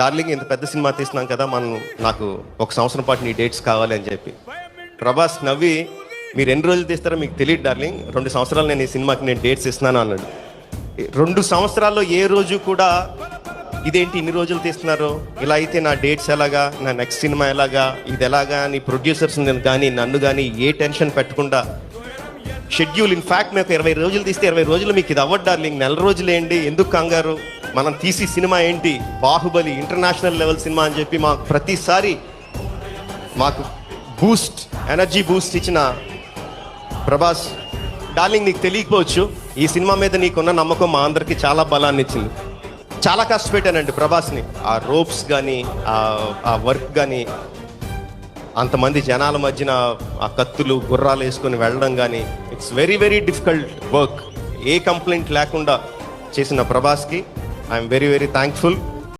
Darling ఇంత పెద్ద cinema తీస్తున్నాం కదా మనం నాకు ఒక సంవత్సరం పాటు నీ డేట్స్ కావాలి అని చెప్పి. ప్రభాస్ నవ్వి మీరు ఎన్ని రోజులు తీస్తారో మీకు తెలియదు డార్లింగ్ రెండు సంవత్సరాలు నేను ఈ సినిమాకి నేను డేట్స్ ఇస్తున్నాను అన్నాడు. రెండు సంవత్సరాల్లో ఏ రోజు కూడా ఇదేంటి ఇన్ని రోజులు తీస్తున్నారు? ఇలా అయితే నా డేట్స్ ఎలాగా? నా నెక్స్ట్ సినిమా ఎలాగా? ఇది ఎలాగా? నీ ప్రొడ్యూసర్స్ కానీ నన్ను కానీ ఏ టెన్షన్ పెట్టకుండా షెడ్యూల్ ఇన్ ఫ్యాక్ట్ మీకు ఇరవై రోజులు తీస్తే ఇరవై రోజులు మీకు ఇది అవ్వదు డార్లింగ్ నెల రోజులు ఏంటి ఎందుకు కంగారు? మనం తీసి సినిమా ఏంటి? బాహుబలి ఇంటర్నేషనల్ లెవెల్ సినిమా అని చెప్పి మాకు ప్రతిసారి మాకు బూస్ట్ ఎనర్జీ బూస్ట్ ఇచ్చిన ప్రభాస్. డార్లింగ్ నీకు తెలియకపోవచ్చు ఈ సినిమా మీద నీకున్న నమ్మకం మా అందరికి చాలా బలాన్ని ఇచ్చింది. చాలా కష్టపెట్టానండి ప్రభాస్ని. ఆ రోప్స్ కానీ ఆ వర్క్ కానీ అంతమంది జనాల మధ్యన ఆ కత్తులు గుర్రాలు వేసుకొని వెళ్ళడం కానీ it's very very difficult work. A complaint లేకుండా చేసిన ప్రభాస్కి ఐఎమ్ వెరీ వెరీ థ్యాంక్ఫుల్